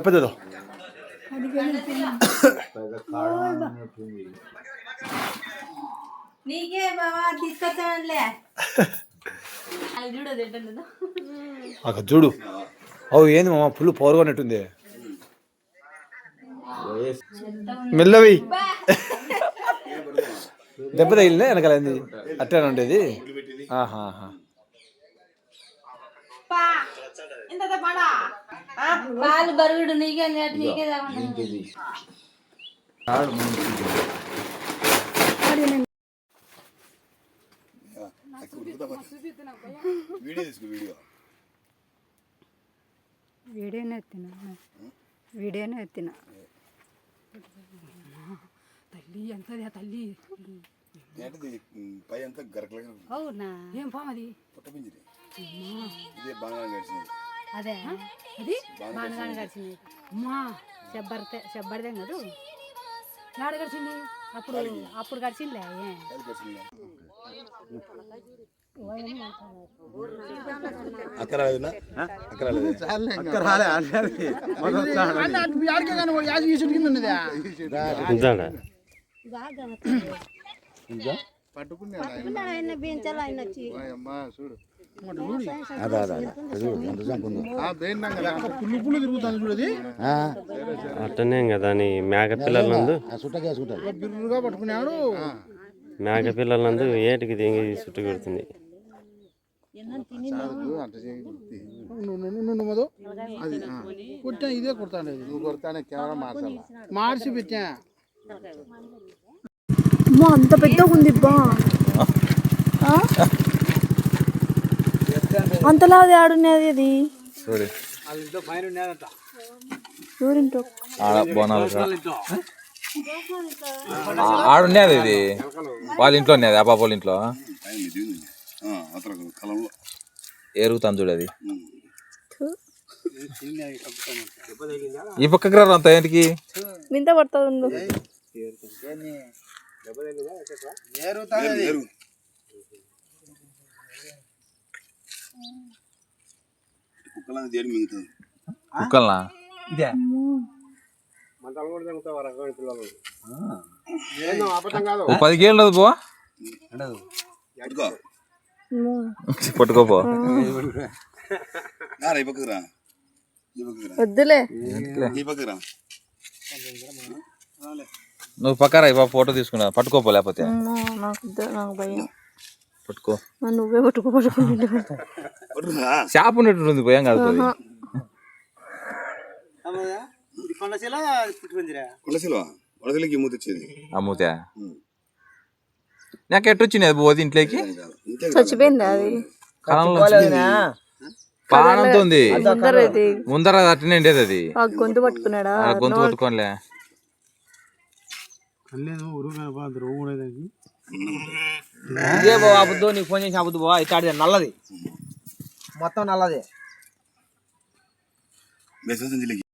పెద్దదో నీకే బావా తీసుకొచ్చానులే అది చూడు అవు ఏంది మామ ఫుల్ పవర్గా ఉన్నట్టుంది మెల్లవి దెబ్బ తగిలిందా వెనకాల ఏంది అట్టే ఉండేది ఆహా ఆహా. పాలు బరుగుడు నీకే నేటి నీకే వీడియోనే ఎత్తిన? వీడియోనే ఎత్తిన? తల్లి ఎంతది ఆ తల్లి? ఏంటిది పై అంతా గరకలగా అవునా? ఏం పామది? పుట్టపింజిరి ఇదే బాగా గడిచింది అదే అది బాణగాని గడిచింది అమ్మా చెబ్బరితే చెబ్బరిదేం కాదు. నాడు గడిచింది అప్పుడు అప్పుడు గడిచిందిలే అది అట్టనే కదా. అని మేక పిల్లలందు మేక పిల్లలందు ఏటికి దింగి చుట్టు కొడుతుంది? కొట్టా. ఇదే కొడతాను. నువ్వు కొడతానే కెమెరా మార్చాల? మార్చి పెట్టా. అమ్మా అంత పెద్దగా ఉంది బా ఆడున్నది అది చూడు. ఎవరింటో? ఆడ బోనాలు ఆడున్నది ఇది. వాళ్ళ ఇంట్లో ఉన్నది ఆ పాప వాళ్ళ ఇంట్లో. ఎరుగుతాను చూడు అది. ఈ పక్కకి రారు అంత ఏంటికి? వింత పడుతుంది? కుక్కలని? పో పట్టుకో. అమ్మో. పట్టుకోపో వద్దులే. ఈ పక్కకు రా. నువ్వు పక్కరా ఇవ్వ ఫోటో తీసుకున్నా పట్టుకోపో లేకపోతే. నాకు నాకు భయం. పట్టుకో. నువ్వే పట్టుకో పట్టుకురా షాప్ ఉన్నట్టుంది పోయాం. కాదు కొలసిలోకి మూత వచ్చేది నాకు అది పోది ఇంట్లోకి. చచ్చిపోయింది అది? కాలంలో పానంతో ఉంది ముందర ముందర అది గొంతు పట్టుకున్నాడా? గొంతు పట్టుకోనిలే. ఇదే బావ అబద్ధం నీకు ఫోన్ చేసి అబద్ధం బావ. ఇట్టాడిదే నల్లది. మొత్తం నల్లది.